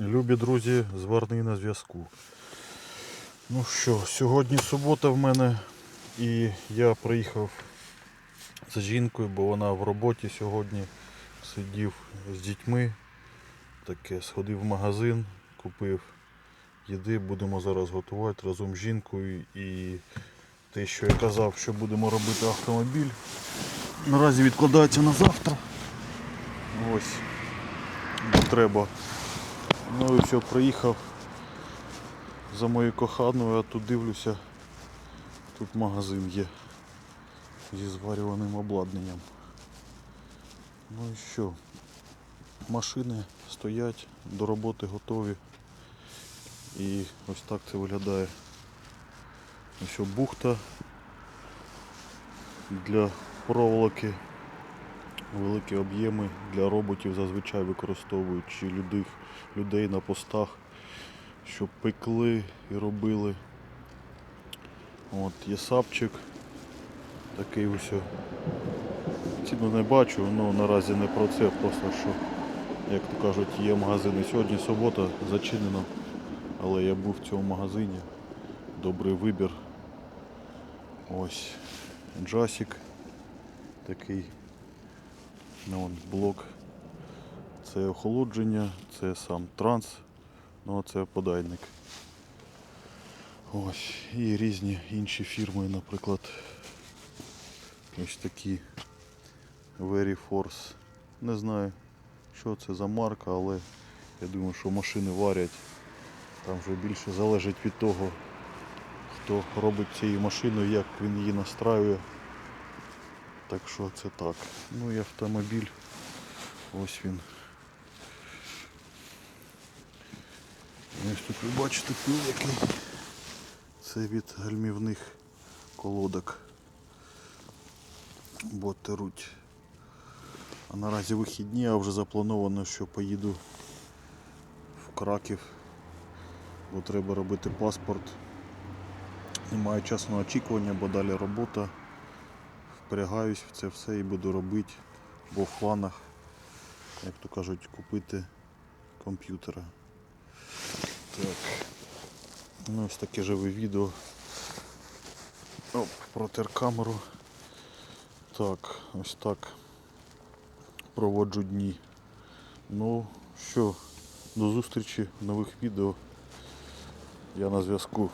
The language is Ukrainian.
Любі друзі, зварний на зв'язку. Ну що, сьогодні субота в мене і я приїхав з жінкою, бо вона в роботі сьогодні сидів з дітьми. Таке сходив в магазин, купив їди, будемо зараз готувати разом з жінкою і те, що я казав, що будемо робити автомобіль. Наразі відкладається на завтра. Ось. Треба. Ну і все, приїхав за моєю коханою, а тут дивлюся, тут магазин є зі зварюваним обладнанням. Ну і що? Машини стоять, до роботи готові. І ось так це виглядає. Ось бухта для проволоки. Великі об'єми для роботів зазвичай використовують чи людей, людей на постах, щоб пекли і робили. От, є сапчик. Такий ось. Ціну не бачу, ну наразі не про це, просто що, як то кажуть, є магазини. Сьогодні субота зачинено, але я був в цьому магазині. Добрий вибір. Ось джасик такий. Ну, вон, блок. Це охолодження, це сам транс, ну а це подайник. Ось. І різні інші фірми, наприклад. Ось такі Very Force. Не знаю, що це за марка, але я думаю, що машини варять. Там вже більше залежить від того, хто робить цією машиною, як він її настраює. Так що це так. Ну і автомобіль. Ось він. Ось тут ви бачите який. Це від гальмівних колодок. Бо теруть. А наразі вихідні, а вже заплановано, що поїду в Краків. Бо треба робити паспорт. Немає на очікування, бо далі робота впрягаюсь в це все і буду робити, бо в планах, як то кажуть, купити комп'ютера. Так. Ну, ось таке живе відео. Оп, протер камеру. Так, ось так. Проводжу дні. Ну що, до зустрічі в нових відео. Я на зв'язку.